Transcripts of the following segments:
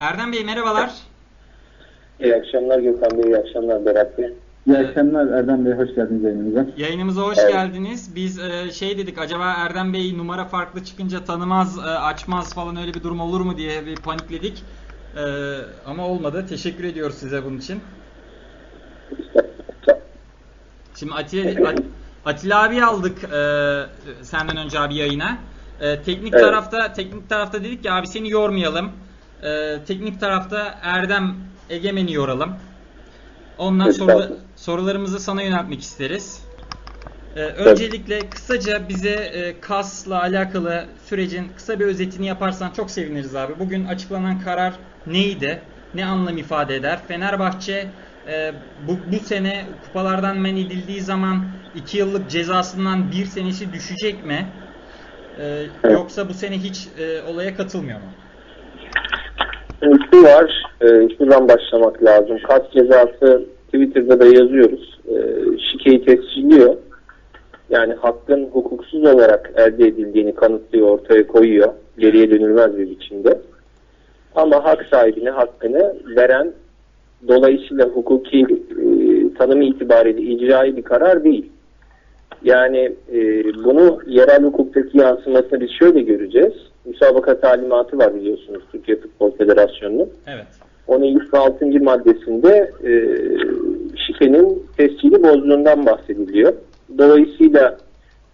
Erdem Bey merhabalar. İyi akşamlar Gökhan Bey, iyi akşamlar Berat Bey. İyi akşamlar Erdem Bey, hoş geldiniz yayınımıza. Yayınımıza hoş Evet. geldiniz. Biz e, şey dedik acaba Erdem Bey numara farklı çıkınca tanımaz, e, açmaz falan öyle bir durum olur mu diye bir panikledik. E, ama olmadı. Teşekkür ediyoruz size bunun için. Şimdi Atilla, At- Atilla abi aldık e, senden önce abi yayına. E, teknik Evet. tarafta teknik tarafta dedik ki abi seni yormayalım. E, teknik tarafta Erdem Egemen'i yoralım. Ondan sonra sorularımızı sana yöneltmek isteriz. E, öncelikle kısaca bize e, KAS'la alakalı sürecin kısa bir özetini yaparsan çok seviniriz abi. Bugün açıklanan karar neydi? Ne anlam ifade eder? Fenerbahçe e, bu, bu sene kupalardan men edildiği zaman 2 yıllık cezasından bir senesi düşecek mi? E. Yoksa bu sene hiç e, olaya katılmıyor mu? Şu var, e, şuradan başlamak lazım. Kas cezası Twitter'da da yazıyoruz. E, şikeyi tescilliyor. Yani hakkın hukuksuz olarak elde edildiğini kanıtlıyor, ortaya koyuyor. Geriye dönülmez bir biçimde. Ama hak sahibine hakkını veren dolayısıyla hukuki e, tanımı itibariyle icrai bir karar değil. Yani e, bunu yerel hukuktaki yansımasını biz şöyle göreceğiz. Müsabaka talimatı var biliyorsunuz Türkiye Futbol Federasyonu'nun. Evet. Onun 26. maddesinde e, şikenin tescili bozduğundan bahsediliyor. Dolayısıyla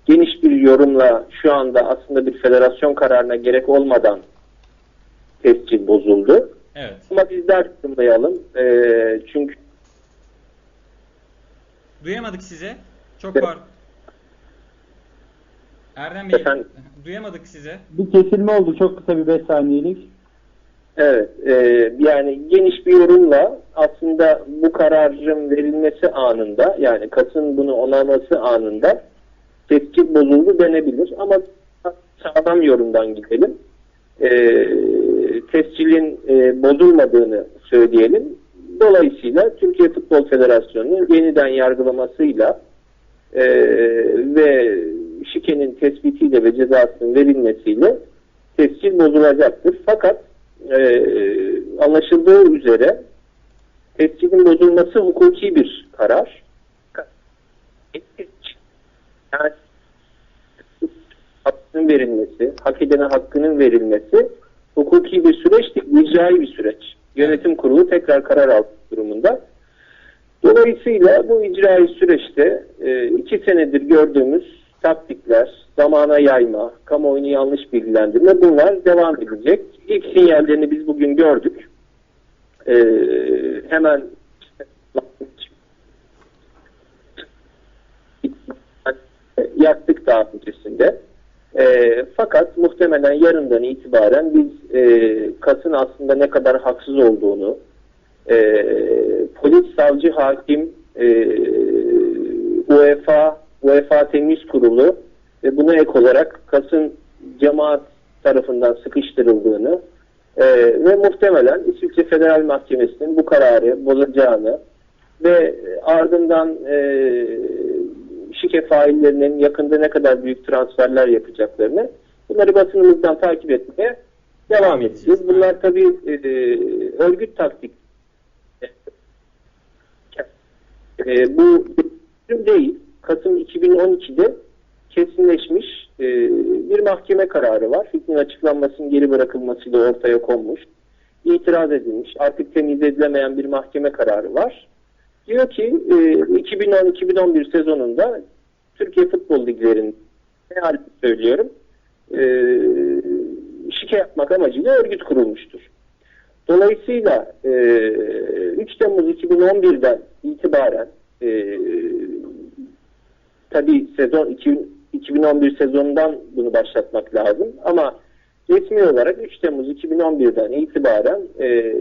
geniş bir yorumla şu anda aslında bir federasyon kararına gerek olmadan tescil bozuldu. Evet. Ama biz ders kılmayalım. E, çünkü Duyamadık size. Çok Evet. var. Erdem Bey, Efendim? duyamadık size. Bir kesilme oldu çok kısa bir 5 saniyelik. Evet, e, yani geniş bir yorumla aslında bu kararın verilmesi anında yani Kas'ın bunu onaylaması anında tescil bozuldu denebilir ama sağlam yorumdan gidelim. E, tescilin e, bozulmadığını söyleyelim. Dolayısıyla Türkiye Futbol Federasyonu'nun yeniden yargılamasıyla e, ve şikenin tespitiyle ve cezasının verilmesiyle tescil bozulacaktır. Fakat e, anlaşıldığı üzere tescilin bozulması hukuki bir karar. Yani hakkının verilmesi, hak edene hakkının verilmesi hukuki bir süreç değil, icrai bir süreç. Yönetim kurulu tekrar karar aldı durumunda. Dolayısıyla bu icrai süreçte e, iki senedir gördüğümüz taktikler, zamana yayma, kamuoyunu yanlış bilgilendirme bunlar devam edecek. İlk sinyallerini biz bugün gördük. E, hemen yaktık daha öncesinde. E, fakat muhtemelen yarından itibaren biz e, Kas'ın aslında ne kadar haksız olduğunu, e, polis, savcı, hakim, e, UEFA, UEFA Temiz Kurulu ve buna ek olarak Kas'ın cemaat tarafından sıkıştırıldığını e, ve muhtemelen İsviçre Federal Mahkemesi'nin bu kararı bozacağını ve ardından e, şike faillerinin yakında ne kadar büyük transferler yapacaklarını bunları basınımızdan takip etmeye devam edeceğiz. Bunlar tabii e, örgüt taktik e, bu değil. Kasım 2012'de kesinleşmiş e, bir mahkeme kararı var. Hükmün açıklanmasının geri bırakılmasıyla ortaya konmuş. İtiraz edilmiş. Artık temiz edilemeyen bir mahkeme kararı var. Diyor ki e, 2010-2011 sezonunda Türkiye Futbol Liglerinin ne halde söylüyorum e, şike yapmak amacıyla örgüt kurulmuştur. Dolayısıyla e, 3 Temmuz 2011'den itibaren e, tabi sezon 2000 2011 sezonundan bunu başlatmak lazım ama resmi olarak 3 Temmuz 2011'den itibaren e,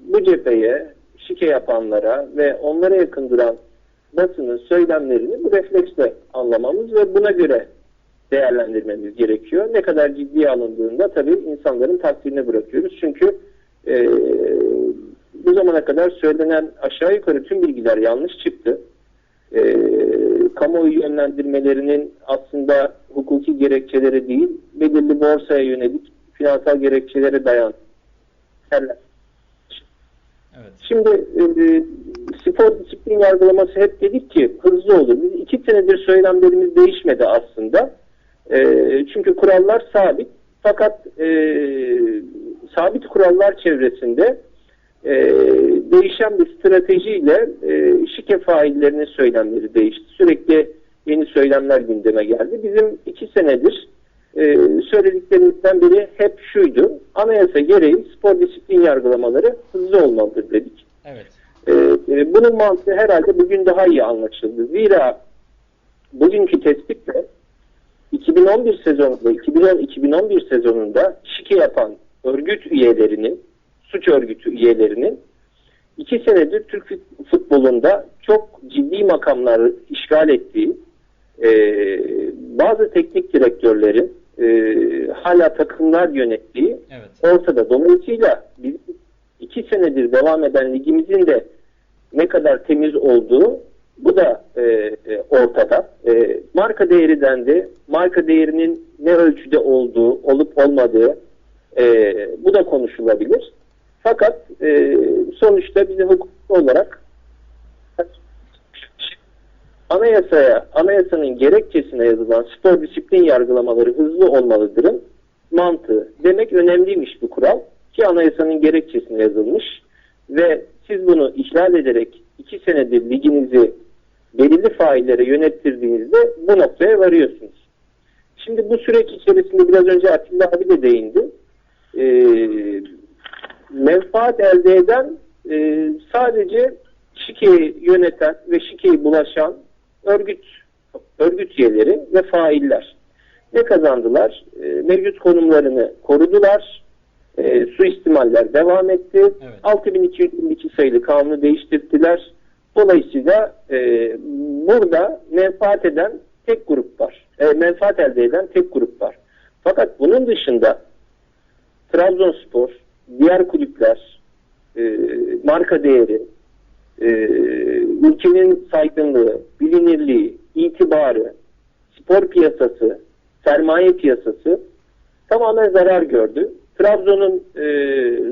bu cepheye şike yapanlara ve onlara yakın duran basının söylemlerini bu refleksle anlamamız ve buna göre değerlendirmemiz gerekiyor. Ne kadar ciddiye alındığında tabii insanların takdirine bırakıyoruz. Çünkü e, bu zamana kadar söylenen aşağı yukarı tüm bilgiler yanlış çıktı. E, kamuoyu yönlendirmelerinin aslında hukuki gerekçeleri değil, belirli borsaya yönelik finansal gerekçelere dayan. Evet. Şimdi e, spor disiplin yargılaması hep dedik ki hızlı olur. Biz iki senedir söylemlerimiz değişmedi aslında. E, çünkü kurallar sabit. Fakat e, sabit kurallar çevresinde e, değişen bir stratejiyle e, şike faillerinin söylemleri değişti. Sürekli yeni söylemler gündeme geldi. Bizim iki senedir e, söylediklerimizden biri hep şuydu. Anayasa gereği spor disiplin yargılamaları hızlı olmalıdır dedik. Evet. E, e, bunun mantığı herhalde bugün daha iyi anlaşıldı. Zira bugünkü tespitle 2011 sezonunda 2010-2011 sezonunda şike yapan örgüt üyelerinin suç örgütü üyelerinin iki senedir Türk futbolunda çok ciddi makamları işgal ettiği e, bazı teknik direktörlerin e, hala takımlar yönettiği Evet. ortada. Dolayısıyla biz iki senedir devam eden ligimizin de ne kadar temiz olduğu bu da e, e, ortada. E, marka değeri dendi. Marka değerinin ne ölçüde olduğu, olup olmadığı e, bu da konuşulabilir. Fakat e, sonuçta bize hukuk olarak anayasaya, anayasanın gerekçesine yazılan spor disiplin yargılamaları hızlı olmalıdırın mantığı. Demek önemliymiş bu kural ki anayasanın gerekçesine yazılmış ve siz bunu ihlal ederek iki senedir liginizi belirli faillere yönettirdiğinizde bu noktaya varıyorsunuz. Şimdi bu süreç içerisinde biraz önce Atilla abi de değindi. Ee, menfaat elde eden e, sadece şikeyi yöneten ve şikeyi bulaşan örgüt örgüt üyeleri ve failler. Ne kazandılar? E, mevcut konumlarını korudular. E, suistimaller devam etti. Evet. 6222 sayılı kanunu değiştirdiler. Dolayısıyla e, burada menfaat eden tek grup var. E, menfaat elde eden tek grup var. Fakat bunun dışında Trabzonspor, diğer kulüpler, e, marka değeri, e, ülkenin saygınlığı, bilinirliği, itibarı, spor piyasası, sermaye piyasası tamamen zarar gördü. Trabzon'un e,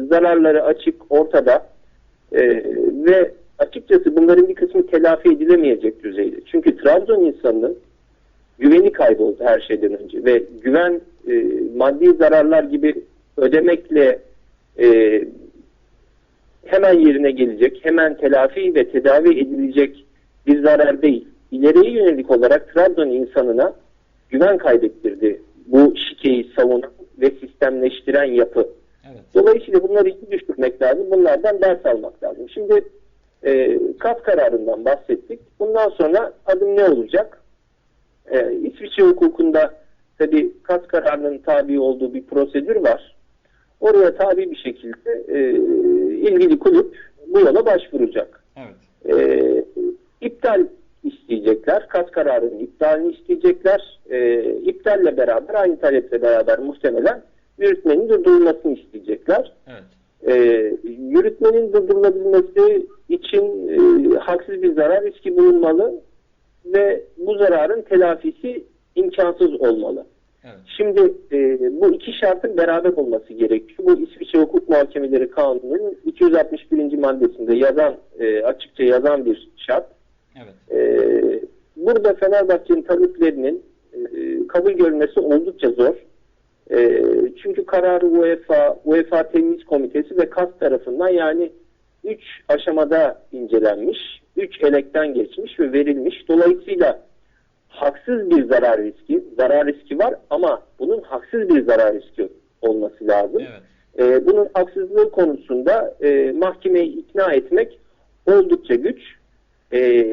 zararları açık, ortada e, ve açıkçası bunların bir kısmı telafi edilemeyecek düzeyde. Çünkü Trabzon insanının güveni kayboldu her şeyden önce ve güven e, maddi zararlar gibi ödemekle e, hemen yerine gelecek, hemen telafi ve tedavi edilecek bir zarar değil. İleriye yönelik olarak Trabzon insanına güven kaybettirdi bu şikeyi savunan ve sistemleştiren yapı. Evet. Dolayısıyla bunları iyi düşürmek lazım. Bunlardan ders almak lazım. Şimdi e, kas kararından bahsettik. Bundan sonra adım ne olacak? E, İsviçre hukukunda tabi kas kararının tabi olduğu bir prosedür var. Oraya tabi bir şekilde e, ilgili kulüp bu yola başvuracak. Evet. E, iptal isteyecekler. Kas kararının iptalini isteyecekler. E, iptalle beraber aynı taleple beraber muhtemelen yürütmenin durdurulmasını isteyecekler. Evet. E, yürütmenin durdurulabilmesi için e, haksız bir zarar riski bulunmalı ve bu zararın telafisi imkansız olmalı. Evet. Şimdi e, bu iki şartın beraber olması gerekiyor. Bu İsviçre Hukuk Muhakemeleri Kanunu'nun 261. maddesinde yazan e, açıkça yazan bir şart. Evet. E, burada Fenerbahçe'nin taleplerinin e, kabul görmesi oldukça zor. E, çünkü kararı UEFA, UEFA Temyiz Komitesi ve KAS tarafından yani 3 aşamada incelenmiş, 3 elekten geçmiş ve verilmiş. Dolayısıyla haksız bir zarar riski, zarar riski var ama bunun haksız bir zarar riski olması lazım. Evet. E, bunun haksızlığı konusunda e, mahkemeyi ikna etmek oldukça güç. E,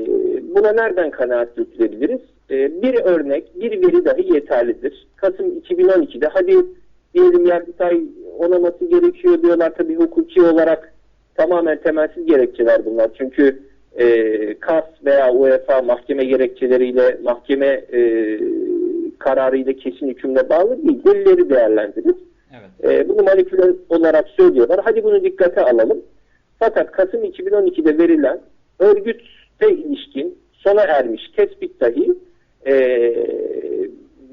buna nereden kanaat götürebiliriz? E, bir örnek, bir veri dahi yeterlidir. Kasım 2012'de hadi diyelim Yargıtay onaması gerekiyor diyorlar tabii hukuki olarak tamamen temelsiz gerekçeler bunlar. Çünkü e, KAS veya UEFA mahkeme gerekçeleriyle mahkeme e, kararıyla kesin hükümle bağlı değil. Delilleri değerlendirir. Evet. E, bunu manipüle olarak söylüyorlar. Hadi bunu dikkate alalım. Fakat Kasım 2012'de verilen örgüte ilişkin sona ermiş tespit dahi e,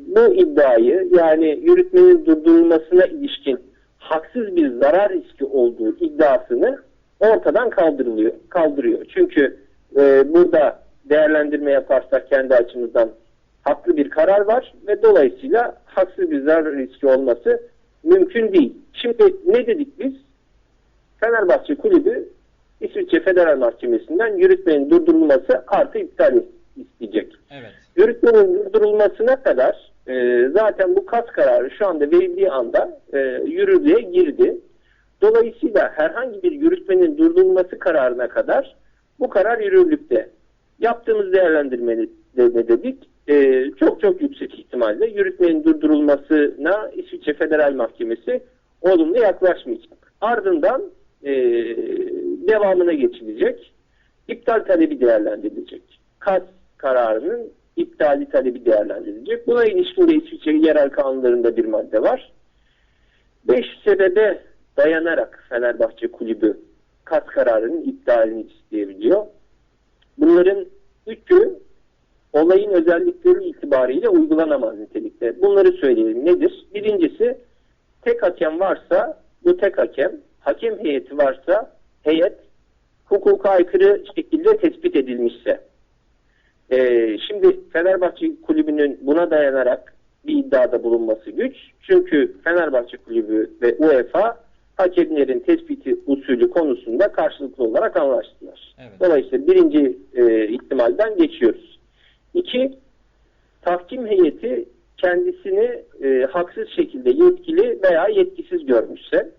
bu iddiayı yani yürütmenin durdurulmasına ilişkin haksız bir zarar riski olduğu iddiasını ortadan kaldırılıyor, kaldırıyor. Çünkü e, burada değerlendirme yaparsak kendi açımızdan haklı bir karar var ve dolayısıyla haksız bir zarar riski olması mümkün değil. Şimdi ne dedik biz? Fenerbahçe Kulübü İsviçre Federal Mahkemesi'nden yürütmenin durdurulması artı iptal isteyecek. Evet. Yürütmenin durdurulmasına kadar e, zaten bu kas kararı şu anda verildiği anda e, yürürlüğe girdi. Dolayısıyla herhangi bir yürütmenin durdurulması kararına kadar bu karar yürürlükte. Yaptığımız değerlendirmede ne dedik? E, çok çok yüksek ihtimalle yürütmenin durdurulmasına İsviçre Federal Mahkemesi olumlu yaklaşmayacak. Ardından e, devamına geçilecek. İptal talebi değerlendirilecek. KAS kararının iptali talebi değerlendirilecek. Buna ilişkin de İsviçre yerel kanunlarında bir madde var. Beş sebebe dayanarak Fenerbahçe Kulübü KAS kararının iptalini isteyebiliyor. Bunların üçü olayın özellikleri itibariyle uygulanamaz nitelikte. Bunları söyleyelim. Nedir? Birincisi tek hakem varsa bu tek hakem, hakem heyeti varsa heyet hukuka aykırı şekilde tespit edilmişse. Ee, şimdi Fenerbahçe Kulübü'nün buna dayanarak bir iddiada bulunması güç. Çünkü Fenerbahçe Kulübü ve UEFA hakemlerin tespiti usulü konusunda karşılıklı olarak anlaştılar. Evet. Dolayısıyla birinci e, ihtimalden geçiyoruz. İki, tahkim heyeti kendisini e, haksız şekilde yetkili veya yetkisiz görmüşse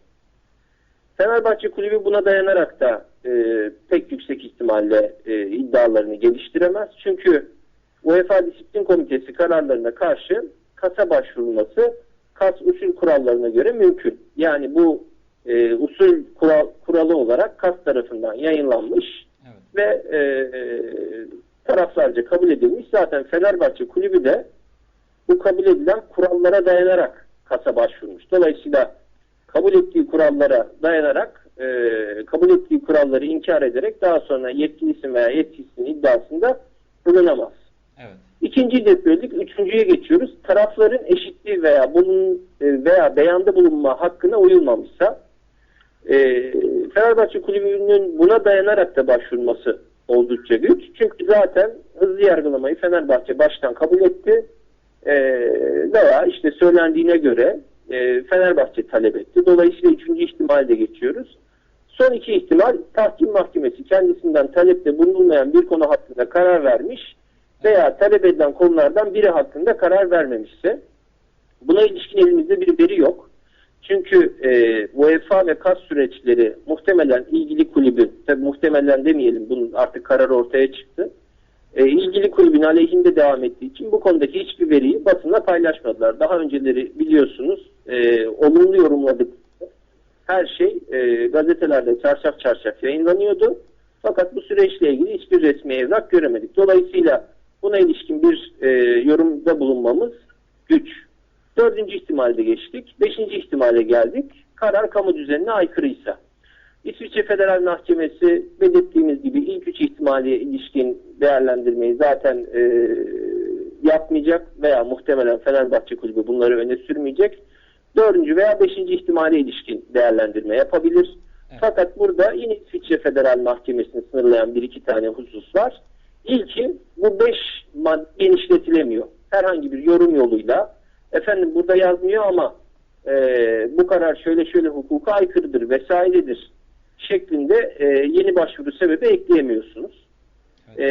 Fenerbahçe Kulübü buna dayanarak da e, pek yüksek ihtimalle e, iddialarını geliştiremez. Çünkü UEFA Disiplin Komitesi kararlarına karşı kasa başvurulması kas usul kurallarına göre mümkün. Yani bu e, usul kural, kuralı olarak kas tarafından yayınlanmış Evet. ve e, e, taraflarca kabul edilmiş. Zaten Fenerbahçe Kulübü de bu kabul edilen kurallara dayanarak kasa başvurmuş. Dolayısıyla kabul ettiği kurallara dayanarak e, kabul ettiği kuralları inkar ederek daha sonra yetkilisin veya yetkisinin iddiasında bulunamaz. Evet. İkinciyi de söyledik. Üçüncüye geçiyoruz. Tarafların eşitliği veya bulun e, veya beyanda bulunma hakkına uyulmamışsa e, Fenerbahçe Kulübü'nün buna dayanarak da başvurması oldukça güç. Çünkü zaten hızlı yargılamayı Fenerbahçe baştan kabul etti. E, veya işte söylendiğine göre e, Fenerbahçe talep etti. Dolayısıyla üçüncü ihtimali de geçiyoruz. Son iki ihtimal tahkim mahkemesi kendisinden talepte bulunmayan bir konu hakkında karar vermiş veya talep edilen konulardan biri hakkında karar vermemişse buna ilişkin elimizde bir veri yok. Çünkü e, UEFA ve KAS süreçleri muhtemelen ilgili kulübün, tabi muhtemelen demeyelim bunun artık karar ortaya çıktı. E, ilgili kulübün aleyhinde devam ettiği için bu konudaki hiçbir veriyi basınla paylaşmadılar. Daha önceleri biliyorsunuz e, olumlu yorumladık. Her şey e, gazetelerde çarşaf çarşaf yayınlanıyordu. Fakat bu süreçle ilgili hiçbir resmi evrak göremedik. Dolayısıyla buna ilişkin bir e, yorumda bulunmamız güç. Dördüncü ihtimalde geçtik. Beşinci ihtimale geldik. Karar kamu düzenine aykırıysa. İsviçre Federal Mahkemesi belirttiğimiz gibi ilk üç ihtimale ilişkin değerlendirmeyi zaten e, yapmayacak veya muhtemelen Fenerbahçe Kulübü bunları öne sürmeyecek. Dördüncü veya beşinci ihtimale ilişkin değerlendirme yapabilir. Evet. Fakat burada yine İsviçre Federal Mahkemesi'ni sınırlayan bir iki tane husus var. İlki bu beş madde genişletilemiyor. Herhangi bir yorum yoluyla efendim burada yazmıyor ama e, bu karar şöyle şöyle hukuka aykırıdır vesairedir şeklinde e, yeni başvuru sebebi ekleyemiyorsunuz. E,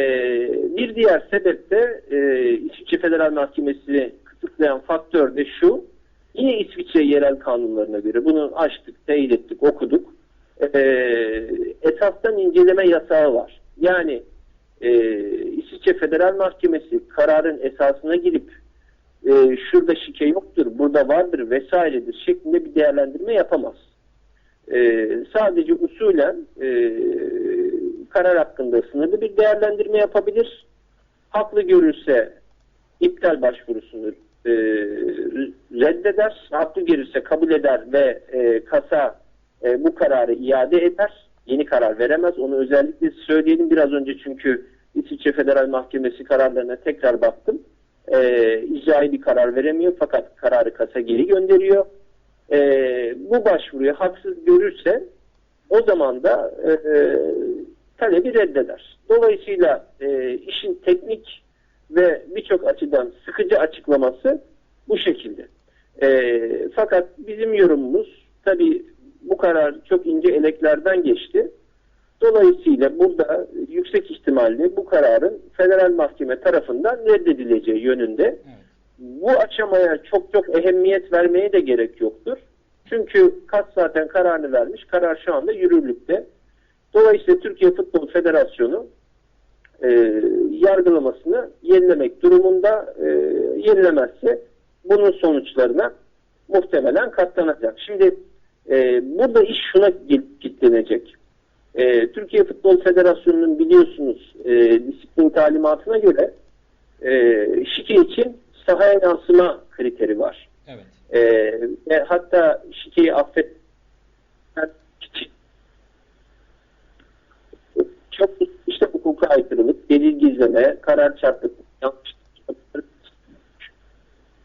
bir diğer sebep de e, İsviçre Federal Mahkemesi kısıtlayan faktör de şu. Yine İsviçre yerel kanunlarına göre bunu açtık, teyit ettik, okuduk. E, esastan inceleme yasağı var. Yani e, İsviçre Federal Mahkemesi kararın esasına girip e, şurada şike yoktur, burada vardır vesairedir şeklinde bir değerlendirme yapamaz. E, sadece usulen e, karar hakkında sınırlı bir değerlendirme yapabilir. Haklı görürse iptal başvurusunu e, reddeder. Haklı görürse kabul eder ve e, kasa e, bu kararı iade eder. Yeni karar veremez. Onu özellikle söyleyelim biraz önce çünkü İsviçre Federal Mahkemesi kararlarına tekrar baktım. E, icraî bir karar veremiyor fakat kararı kasa geri gönderiyor. e, bu başvuruyu haksız görürse o zaman da e, e, talebi reddeder. Dolayısıyla e, işin teknik ve birçok açıdan sıkıcı açıklaması bu şekilde. E, fakat bizim yorumumuz tabi bu karar çok ince eleklerden geçti. Dolayısıyla burada yüksek ihtimalle bu kararın federal mahkeme tarafından reddedileceği yönünde. Evet. Bu aşamaya çok çok ehemmiyet vermeye de gerek yoktur. Çünkü KAS zaten kararını vermiş. Karar şu anda yürürlükte. Dolayısıyla Türkiye Futbol Federasyonu e, yargılamasını yenilemek durumunda e, yenilemezse bunun sonuçlarına muhtemelen katlanacak. Şimdi e, burada iş şuna kilitlenecek. E, Türkiye Futbol Federasyonu'nun biliyorsunuz e, disiplin talimatına göre e, şike için sahaya yansıma kriteri var. Evet. E, ve hatta şikeyi affet çok işte hukuka aykırılık, delil gizleme, karar çarpıklık, yanlış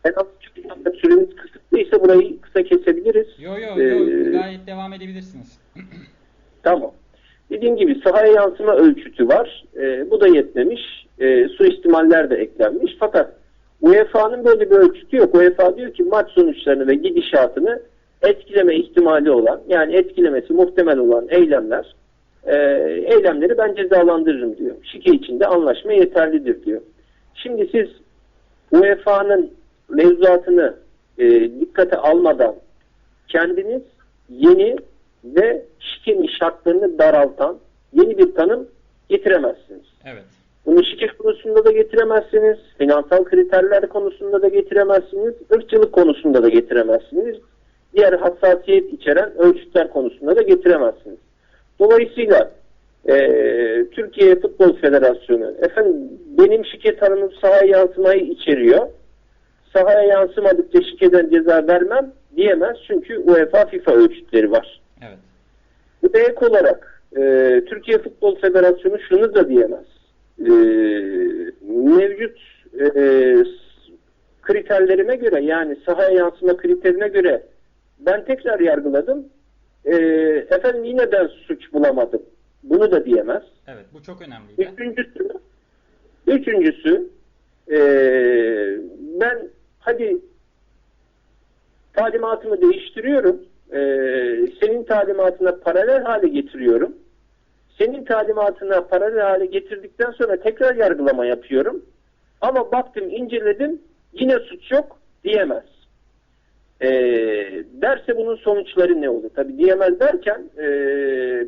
en az çünkü süremiz kısıtlıysa burayı kısa kesebiliriz. Yo yo yo Ee, gayet devam edebilirsiniz. Tamam. Dediğim gibi sahaya yansıma ölçütü var. Ee, bu da yetmemiş. Ee, suistimaller de eklenmiş. Fakat UEFA'nın böyle bir ölçütü yok. UEFA diyor ki maç sonuçlarını ve gidişatını etkileme ihtimali olan yani etkilemesi muhtemel olan eylemler e, eylemleri ben cezalandırırım diyor. Şike içinde anlaşma yeterlidir diyor. Şimdi siz UEFA'nın mevzuatını e, dikkate almadan kendiniz yeni ve şikenin şartlarını daraltan yeni bir tanım getiremezsiniz. Evet. Bunu şike konusunda da getiremezsiniz, finansal kriterler konusunda da getiremezsiniz, ırkçılık konusunda da getiremezsiniz, diğer hassasiyet içeren ölçütler konusunda da getiremezsiniz. Dolayısıyla eee, Türkiye Futbol Federasyonu, efendim benim şike tanımım sahaya yansımayı içeriyor, sahaya yansımadıkça şikeden ceza vermem diyemez çünkü UEFA FIFA ölçütleri var. Evet. Bu da ek olarak e, Türkiye Futbol Federasyonu şunu da diyemez. E, mevcut e, kriterlerime göre yani sahaya yansıma kriterine göre ben tekrar yargıladım. E, efendim yine ben suç bulamadım. Bunu da diyemez. Evet. Bu çok önemliydi. Üçüncüsü, üçüncüsü e, ben hadi talimatımı değiştiriyorum. E, senin talimatına paralel hale getiriyorum. Senin talimatına paralel hale getirdikten sonra tekrar yargılama yapıyorum. Ama baktım inceledim yine suç yok diyemez. E, derse bunun sonuçları ne olur? Tabi diyemez derken e,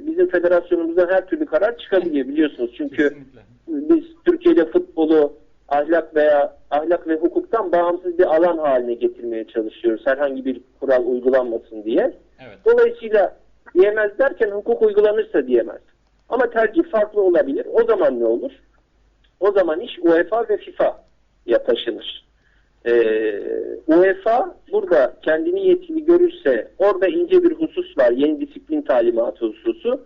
bizim federasyonumuzdan her türlü karar çıkabiliyor biliyorsunuz. Çünkü Kesinlikle. biz Türkiye'de futbolu ahlak veya ahlak ve hukuktan bağımsız bir alan haline getirmeye çalışıyoruz. Herhangi bir kural uygulanmasın diye. Evet. Dolayısıyla diyemez derken hukuk uygulanırsa diyemez. Ama tercih farklı olabilir. O zaman ne olur? O zaman iş UEFA ve FIFA'ya taşınır. Ee, UEFA burada kendini yetkili görürse orada ince bir husus var. Yeni disiplin talimatı hususu.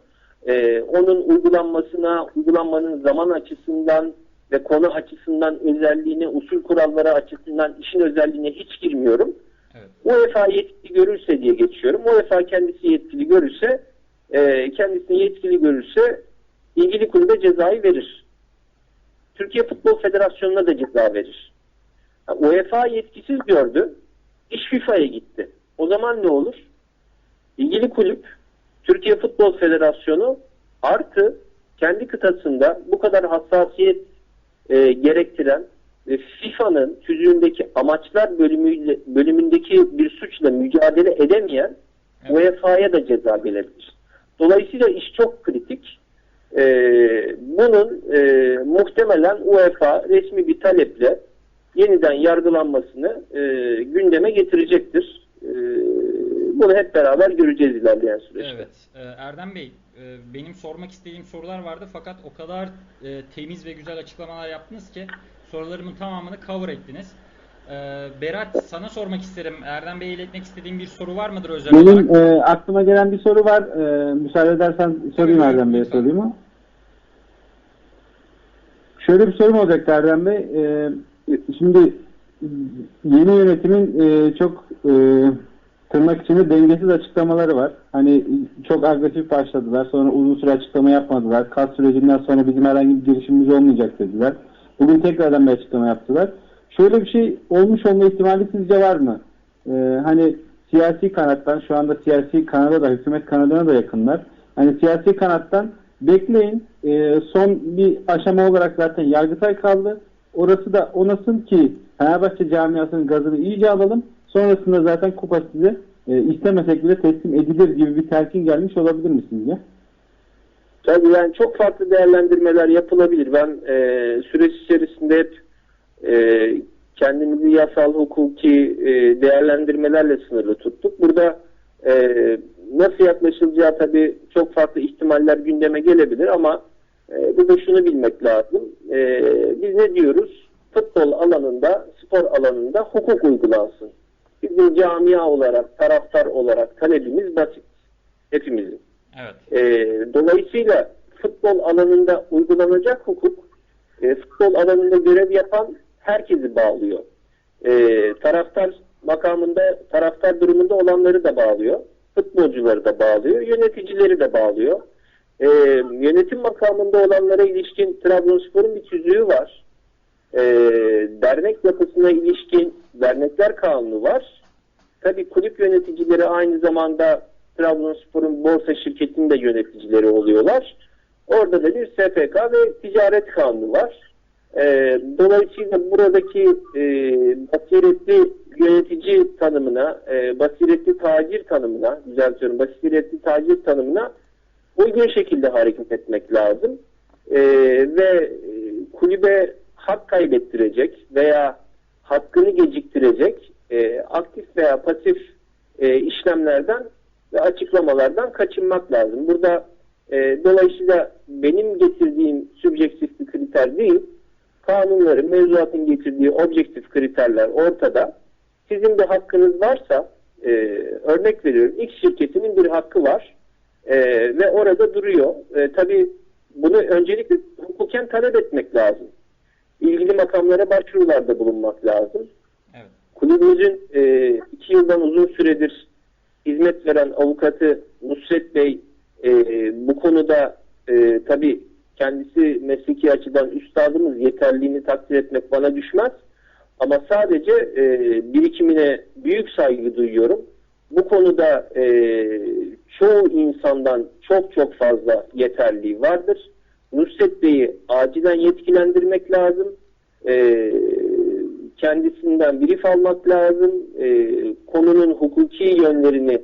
Ee, onun uygulanmasına, uygulanmanın zaman açısından ve konu açısından özelliğine, usul kuralları açısından işin özelliğine hiç girmiyorum. Evet. UEFA yetkili görürse diye geçiyorum. UEFA kendisi yetkili görürse, e, kendisini yetkili görürse ilgili kulübe cezayı verir. Türkiye Futbol Federasyonu'na da ceza verir. UEFA yetkisiz gördü, iş FIFA'ya gitti. O zaman ne olur? İlgili kulüp, Türkiye Futbol Federasyonu artı kendi kıtasında bu kadar hassasiyet e, gerektiren ve FIFA'nın tüzüğündeki amaçlar bölümüyle, bölümündeki bir suçla mücadele edemeyen Evet. UEFA'ya da ceza gelebilir. Dolayısıyla iş çok kritik. E, bunun e, muhtemelen UEFA resmi bir taleple yeniden yargılanmasını e, gündeme getirecektir. E, bunu hep beraber göreceğiz ilerleyen süreçte. Evet. Ee, Erdem Bey, e, benim sormak istediğim sorular vardı fakat o kadar e, temiz ve güzel açıklamalar yaptınız ki sorularımın tamamını cover ettiniz. Ee, Berat, sana sormak isterim. Erdem Bey'e iletmek istediğim bir soru var mıdır özel Benim olarak? e, aklıma gelen bir soru var. E, müsaade edersen sorayım Tabii, Erdem Bey'e lütfen. sorayım mı? Şöyle bir sorum olacak Erdem Bey. E, şimdi yeni yönetimin e, çok e, tırnak içinde dengesiz açıklamaları var. Hani çok agresif başladılar. Sonra uzun süre açıklama yapmadılar. Kas sürecinden sonra bizim herhangi bir girişimimiz olmayacak dediler. Bugün tekrardan bir açıklama yaptılar. Şöyle bir şey olmuş olma ihtimali sizce var mı? Ee, hani siyasi kanattan şu anda siyasi kanada da hükümet kanadına da yakınlar. Hani siyasi kanattan bekleyin. Ee, son bir aşama olarak zaten Yargıtay kaldı. Orası da onasın ki Fenerbahçe camiasının gazını iyice alalım. Sonrasında zaten kupa size e, istemesek bile teslim edilir gibi bir telkin gelmiş olabilir mi sizce? Tabii yani çok farklı değerlendirmeler yapılabilir. Ben e, süreç içerisinde hep e, kendimizi yasal, hukuki e, değerlendirmelerle sınırlı tuttuk. Burada e, nasıl yaklaşılacağı tabii çok farklı ihtimaller gündeme gelebilir ama e, burada şunu bilmek lazım. E, biz ne diyoruz? Futbol alanında, spor alanında hukuk uygulansın. Bizim camia olarak, taraftar olarak talebimiz basit. Hepimizin. Evet. E, dolayısıyla futbol alanında uygulanacak hukuk e, futbol alanında görev yapan herkesi bağlıyor. E, taraftar makamında, taraftar durumunda olanları da bağlıyor. Futbolcuları da bağlıyor. Yöneticileri de bağlıyor. E, yönetim makamında olanlara ilişkin Trabzonspor'un bir tüzüğü var. E, dernek yapısına ilişkin dernekler kanunu var. Tabii kulüp yöneticileri aynı zamanda Trabzonspor'un borsa şirketinin de yöneticileri oluyorlar. Orada da bir SPK ve ticaret kanunu var. Ee, dolayısıyla buradaki e, basiretli yönetici tanımına, e, basiretli tacir tanımına, düzeltiyorum, basiretli tacir tanımına uygun şekilde hareket etmek lazım. E, ve e, kulübe hak kaybettirecek veya hakkını geciktirecek e, aktif veya pasif e, işlemlerden ve açıklamalardan kaçınmak lazım. Burada e, dolayısıyla benim getirdiğim sübjektif bir kriter değil, kanunların, mevzuatın getirdiği objektif kriterler ortada. Sizin bir hakkınız varsa, e, örnek veriyorum, X şirketinin bir hakkı var e, ve orada duruyor. E, tabii bunu öncelikle hukuken talep etmek lazım. İlgili makamlara başvurularda bulunmak lazım. Evet. Kulübümüzün e, iki yıldan uzun süredir hizmet veren avukatı Nusret Bey e, bu konuda e, tabi kendisi mesleki açıdan üstadımız yeterliğini takdir etmek bana düşmez. Ama sadece e, birikimine büyük saygı duyuyorum. Bu konuda e, çoğu insandan çok çok fazla yeterliği vardır. Nusret Bey'i acilen yetkilendirmek lazım. E, kendisinden brief almak lazım. E, konunun hukuki yönlerini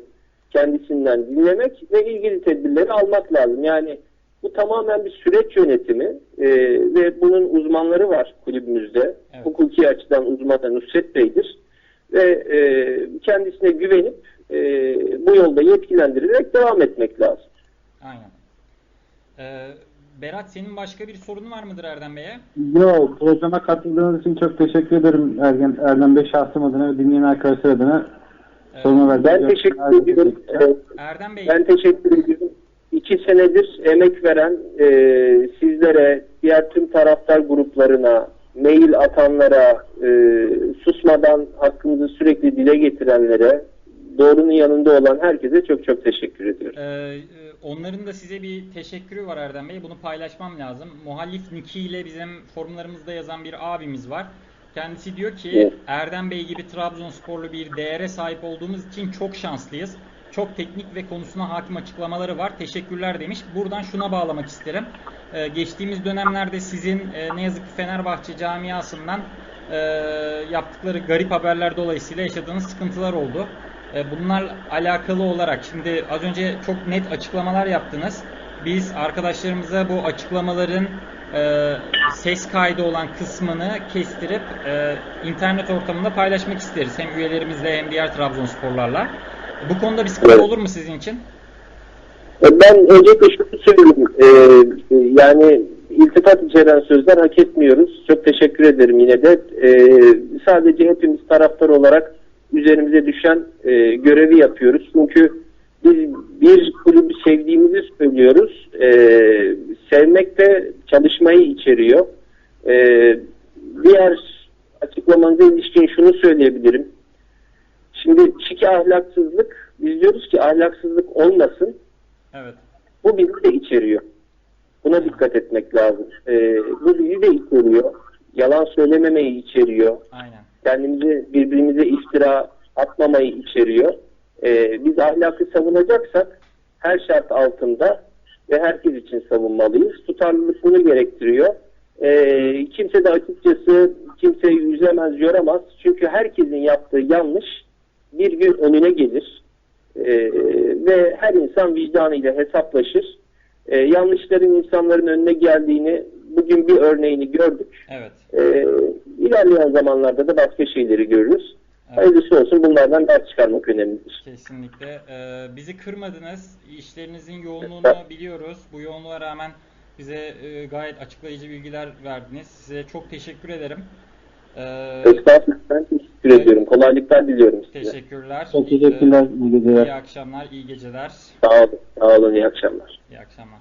kendisinden dinlemek ve ilgili tedbirleri almak lazım. Yani bu tamamen bir süreç yönetimi e, ve bunun uzmanları var kulübümüzde. Evet. Hukuki açıdan uzmanı Nusret Bey'dir. Ve e, kendisine güvenip e, bu yolda yetkilendirerek devam etmek lazım. Aynen. Ee, Berat senin başka bir sorun var mıdır Erdem Bey'e? Yo, programa katıldığınız için çok teşekkür ederim Ergen, Erdem Bey şahsım adına ve dinleyen arkadaşlar adına. Evet. Soruma verdiğiniz Ben teşekkür ediyorum. teşekkür E, Erdem Bey, Ben teşekkür ediyorum. İki senedir emek veren e, sizlere, diğer tüm taraftar gruplarına, mail atanlara, e, susmadan hakkımızı sürekli dile getirenlere, doğrunun yanında olan herkese çok çok teşekkür ediyorum. Ee, e, onların da size bir teşekkürü var Erdem Bey. Bunu paylaşmam lazım. Muhallif Niki ile bizim forumlarımızda yazan bir abimiz var. Kendisi diyor ki Evet. Erdem Bey gibi Trabzonsporlu bir değere sahip olduğumuz için çok şanslıyız. Çok teknik ve konusuna hakim açıklamaları var. Teşekkürler demiş. Buradan şuna bağlamak isterim. Ee, geçtiğimiz dönemlerde sizin e, ne yazık ki Fenerbahçe camiasından e, yaptıkları garip haberler dolayısıyla yaşadığınız sıkıntılar oldu. E, bunlar alakalı olarak şimdi az önce çok net açıklamalar yaptınız. Biz arkadaşlarımıza bu açıklamaların e, ses kaydı olan kısmını kestirip e, internet ortamında paylaşmak isteriz. Hem üyelerimizle hem diğer Trabzonsporlarla. Bu konuda bir sıkıntı Evet. olur mu sizin için? E, Ben öncelikle şunu söyleyeyim. E, e, yani iltifat içeren sözler hak etmiyoruz. Çok teşekkür ederim yine de. E, sadece hepimiz taraftar olarak üzerimize düşen e, görevi yapıyoruz. Çünkü biz bir kulübü sevdiğimizi söylüyoruz. E, sevmek de çalışmayı içeriyor. E, diğer açıklamanıza ilişkin şunu söyleyebilirim. Şimdi çiki ahlaksızlık, biz diyoruz ki ahlaksızlık olmasın. Evet. Bu bizi de içeriyor. Buna dikkat etmek lazım. E, bu bizi de içeriyor. Yalan söylememeyi içeriyor. Aynen. Kendimize birbirimize iftira atmamayı içeriyor. Ee, biz ahlakı savunacaksak her şart altında ve herkes için savunmalıyız. Tutarlılık bunu gerektiriyor. Ee, kimse de açıkçası kimseyi yüzemez, yoramaz. Çünkü herkesin yaptığı yanlış bir gün önüne gelir. Ee, ve her insan vicdanıyla hesaplaşır. Ee, yanlışların insanların önüne geldiğini bugün bir örneğini gördük. Evet. Ee, ilerleyen zamanlarda da başka şeyleri görürüz. Evet. Hayırlısı olsun bunlardan ders çıkarmak önemlidir. Kesinlikle. Ee, bizi kırmadınız. İşlerinizin yoğunluğunu Evet. biliyoruz. Bu yoğunluğa rağmen bize e, gayet açıklayıcı bilgiler verdiniz. Size çok teşekkür ederim. Ee, Estağfurullah ben teşekkür ediyorum. Kolaylıklar diliyorum size. teşekkürler. Çok teşekkürler. İyi geceler. İyi akşamlar, iyi geceler. Sağ olun. Sağ olun. İyi akşamlar. İyi akşamlar.